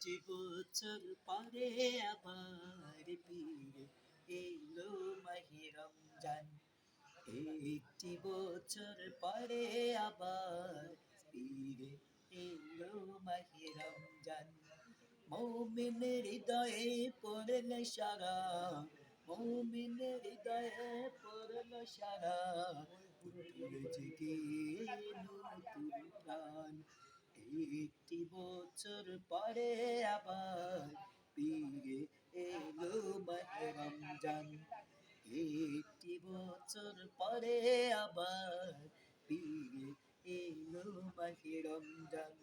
একটি বছর পরে আবার ফিরে এলো মাহে রমজান। একটি বছর পরে আবার ফিরে এলো মাহে রমজান। মৌমিনের হৃদয়ে পড়লে সারা মৌমিনের হৃদয়ে পড়ল সারা। উঠল জেগে নতুন প্রাণ? একটি বছর পরে আবার ফিরে এলো রমজান। একটি বছর পরে আবার ফিরে এলো রমজান।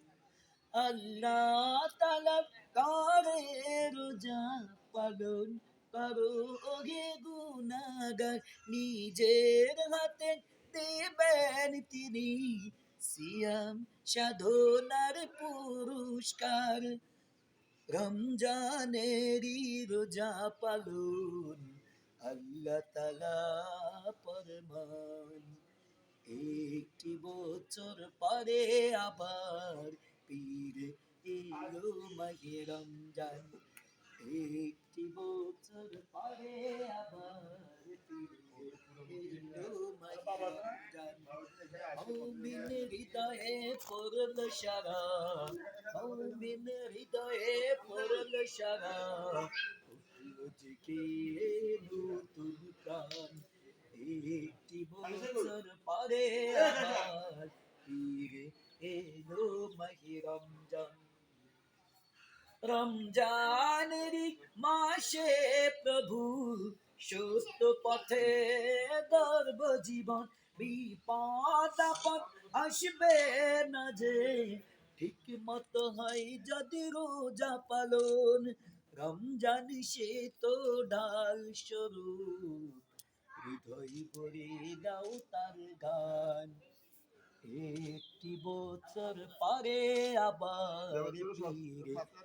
আল্লাহ তালা করে রোজা পালন করো ওগে গুনাগার নিজের হাতে দেবেন তিনি সিয়াম সাধনার পুরস্কার। রমজানেরই রোজা পালন, আল্লাহ তালা পরমান একটি বছর পরে আবার পীরে এলো মাহে রমজান। একটি বছর পরে আবার ফিরে এলো মাহে রমজান মৌমিন হৃদয়ে পড়ল সারা মৌমিন হৃদয়ে পড়ল সারা। নতুন প্রাণ, একটি বছর পরে মাহে রমজান। রমজানেরই মাসে প্রভু সুস্থ পথে গর্ব জীবন বিপদ আপদ আসবে না যে। ঠিক মতো হয় যদি রোজা পালন রমজান সে তো ডাল সরু হৃদয় ভরে দাও তার গান একটি বছর পরে আবার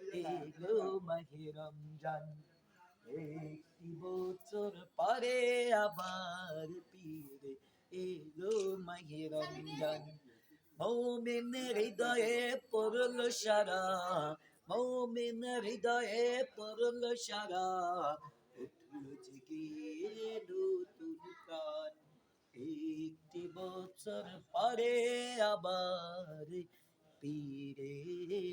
ফিরে এলো মাহে রমজান। একটি বছর পরে আবার ফিরে এলো মাহে রমজান। মৌমিন হৃদয়ে পড়ল সারা, মৌমিন হৃদয়ে পড়ল সারা। উঠল জেগে নতুন প্রাণ। একটি বছর পরে আবার ফিরে